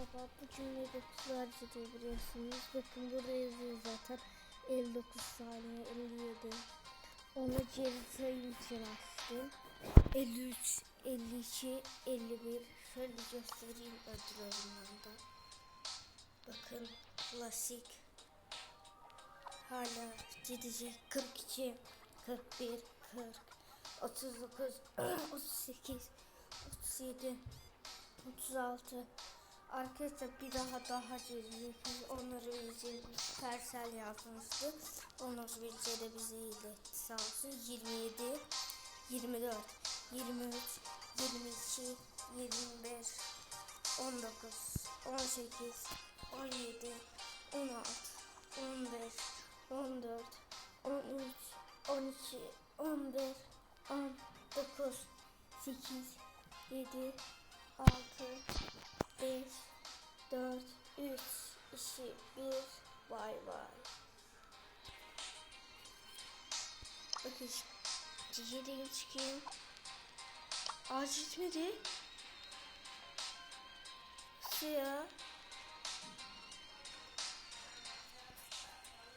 Merhaba, bu cümleyi 9 harcadı biliyorsunuz. Bakın burada yazıyor zaten. 59 saniye, 57. Onu geri sayım için açtım. 53, 52, 51. Şöyle göstereyim ödül oyunlarında. Bakın klasik. Hala gidecek 42, 41, 40, 39, 38, 37, 36. Arkadaşlar bir daha daha gelecek. Onları bize Persel yazmıştı. Onları bize de bize iletti sağ olsun. 27, 24, 23, 22, 25, 19, 18, 17, 16, 15, 14, 13, 12, 11, 19, 8, 7, 6, 5, 4, 3, 2, 1, vay vay. Bakın geriye çıkayım. Aa gitmedi. Siyah.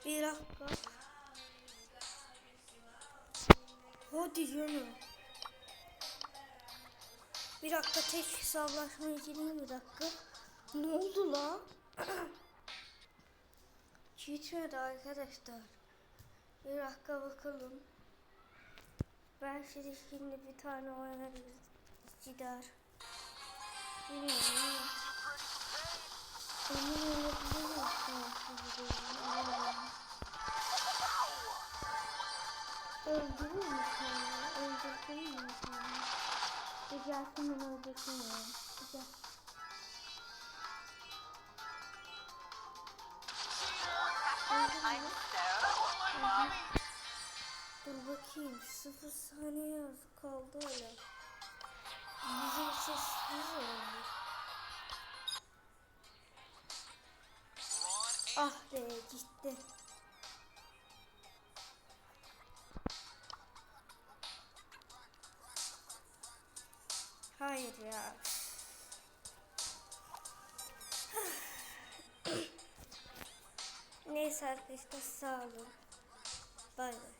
Bir dakika. Hadi canım. Bir dakika tek hesaplaşmaya gireyim bir dakika. Ne oldu la? Gitmedi arkadaşlar. Bir dakika bakalım. Ben şimdi şimdi bir tane oynarız. Gider. Bilmiyorum an sizi bilmiyorum. Öldürür mü seni? Öldürsün mü seni? Bir gelsin beni öldürsün ya. Bakayım. Sıfır saniye kaldı hala. Bizim sessiz olmuş. Ah be gitti. Hayır ya. Neyse arkadaşlar sağ olun. Bay bay.